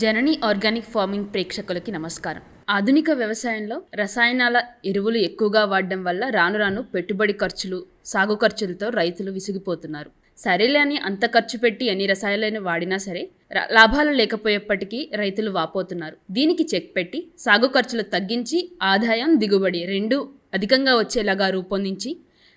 జనని organic farming ప్రేక్షకులకి నమస్కారం. ఆధునిక వ్యవసాయంలో రసాయనాల ఎరువులు ఎక్కువగా వాడడం వల్ల రాను రాను పెట్టుబడి ఖర్చులు సాగు ఖర్చులతో రైతులు విసిగిపోతున్నారు. సరేలే అని అంత ఖర్చు పెట్టి ఎన్ని రసాయనాలను వాడినా సరే లాభాలు లేకపోయేప్పటికీ రైతులు వాపోతున్నారు. దీనికి చెక్ పెట్టి సాగు ఖర్చులు తగ్గించి ఆదాయం దిగుబడి రెండు అధికంగా వచ్చేలాగా రూపొందించి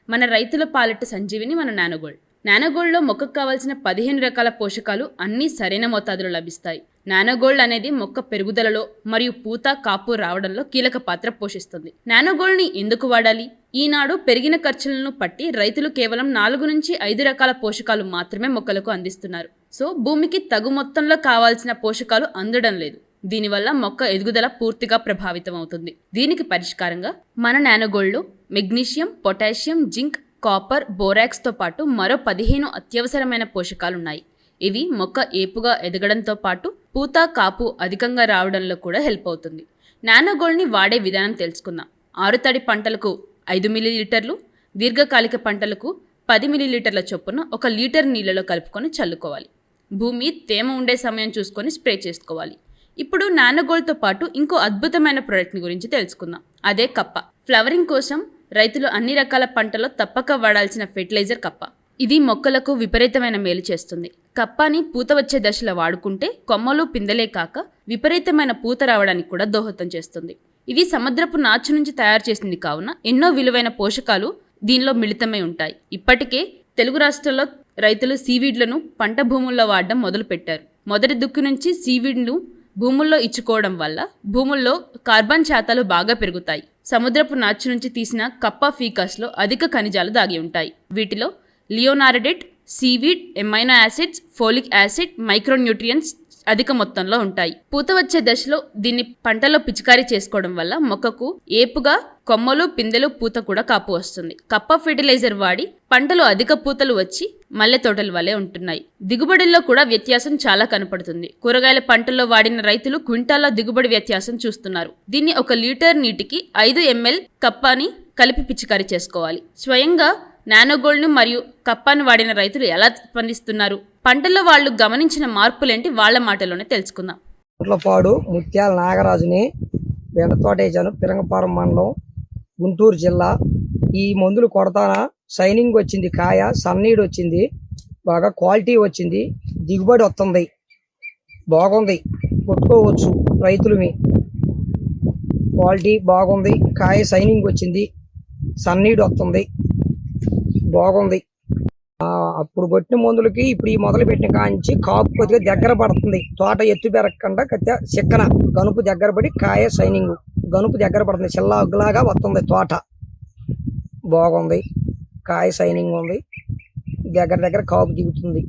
మన రైతుల పాలెట సంజీవిని మన నానోగోల్డ్ నానోగోల్డ్లో మొక్కకు కావాల్సిన పదిహేను రకాల పోషకాలు అన్నీ సరైన మోతాదులో లభిస్తాయి. నానోగోల్డ్ అనేది మొక్క పెరుగుదలలో మరియు పూత కాపు రావడంలో కీలక పాత్ర పోషిస్తుంది. నానోగోల్డ్ని ఎందుకు వాడాలి? ఈనాడు పెరిగిన ఖర్చులను పట్టి రైతులు కేవలం నాలుగు నుంచి ఐదు రకాల పోషకాలు మాత్రమే మొక్కలకు అందిస్తున్నారు. సో భూమికి తగు మొత్తంలో కావాల్సిన పోషకాలు అందడం లేదు. దీనివల్ల మొక్క ఎదుగుదల పూర్తిగా ప్రభావితం అవుతుంది దీనికి పరిష్కారంగా మన నానోగోల్డ్లో మెగ్నీషియం పొటాషియం జింక్ కాపర్ బోరాక్స్తో పాటు మరో పదిహేను అత్యవసరమైన పోషకాలు ఉన్నాయి ఇవి మొక్క ఏపుగా ఎదగడంతో పాటు పూత కాపు అధికంగా రావడంలో కూడా హెల్ప్ అవుతుంది. నానోగోల్డ్ని వాడే విధానం తెలుసుకుందాం. ఆరుతడి పంటలకు ఐదు మిల్లీలీటర్లు దీర్ఘకాలిక పంటలకు పది మిల్లీలీటర్ల చొప్పున ఒక లీటర్ నీళ్ళలో కలుపుకొని చల్లుకోవాలి. భూమి తేమ ఉండే సమయం చూసుకొని స్ప్రే చేసుకోవాలి. ఇప్పుడు నానోగోల్డ్తో పాటు ఇంకో అద్భుతమైన ప్రోడక్ట్ని గురించి తెలుసుకుందాం. అదే కప్ప. ఫ్లవరింగ్ కోసం రైతులు అన్ని రకాల పంటలో తప్పక వాడాల్సిన ఫెర్టిలైజర్ కప్ప. ఇది మొక్కలకు విపరీతమైన మేలు చేస్తుంది. కప్పాని పూత వచ్చే దశలో వాడుకుంటే కొమ్మలు పిందలే కాక విపరీతమైన పూత రావడానికి కూడా దోహదం చేస్తుంది. ఇది సముద్రపు నాచు నుంచి తయారు చేసింది కావున ఎన్నో విలువైన పోషకాలు దీనిలో మిళితమై ఉంటాయి. ఇప్పటికే తెలుగు రాష్ట్రాల్లో రైతులు సీవీడ్లను పంట భూముల్లో వాడడం మొదలుపెట్టారు. మొదటి దుక్కు నుంచి సీవీడ్ను భూముల్లో ఇచ్చుకోవడం వల్ల భూముల్లో కార్బన్ శాతాలు బాగా పెరుగుతాయి. సముద్రపు నాచు నుంచి తీసిన కప్ప ఫీకస్లో అధిక ఖనిజాలు దాగి ఉంటాయి. వీటిలో leonardite seaweed amino acids folic acid micronutrients అధిక మొత్తంలో ఉంటాయి. పూత వచ్చే దశలో దీన్ని పంటలో పిచికారీ చేసుకోవడం వల్ల మొక్కకు ఏపుగా కొమ్మలు పిందెలు పూత కూడా కాపు వస్తుంది. కప్ప ఫెర్టిలైజర్ వాడి పంటలో అధిక పూతలు వచ్చి మల్లె తోటల వలె ఉంటున్నాయి. దిగుబడుల్లో కూడా వ్యత్యాసం చాలా కనపడుతుంది. కూరగాయల పంటల్లో వాడిన రైతులు క్వింటాల్లో దిగుబడి వ్యత్యాసం చూస్తున్నారు. దీన్ని ఒక లీటర్ నీటికి ఐదు ఎంఎల్ కప్పాని కలిపి పిచికారీ చేసుకోవాలి. స్వయంగా నానోగోల్డ్ను మరియు కప్పాను వాడిన రైతులు ఎలా స్పందిస్తున్నారు పంటల్లో వాళ్ళు గమనించిన మార్పులేంటి వాళ్ళ మాటలోనే తెలుసుకుందాం. పాడు ముత్యాల నాగరాజుని బెండతోటేశాను పిరంగపారం మండలం గుంటూరు జిల్లా. ఈ మందులు కొడతాన షైనింగ్ వచ్చింది కాయ సన్నీడ్ వచ్చింది బాగా క్వాలిటీ వచ్చింది దిగుబడి వస్తుంది బాగుంది కొట్టుకోవచ్చు రైతులమి క్వాలిటీ బాగుంది కాయ షైనింగ్ వచ్చింది సన్నీడ్ వస్తుంది బాగుంది. అప్పుడు కొట్టిన మందులకి ఇప్పుడు ఈ మొదలు పెట్టిన కాంచి కాపు కొద్దిగా దగ్గర పడుతుంది. తోట ఎత్తు పెరగకుండా కొద్దిగా చిక్కన గనుపు దగ్గర పడి కాయ షైనింగ్ గనుపు దగ్గర పడుతుంది. చిల్లాగులాగా వస్తుంది తోట. బాగుంది. కాయ షైనింగ్ ఉంది. దగ్గర దగ్గర కాపు దిగుతుంది.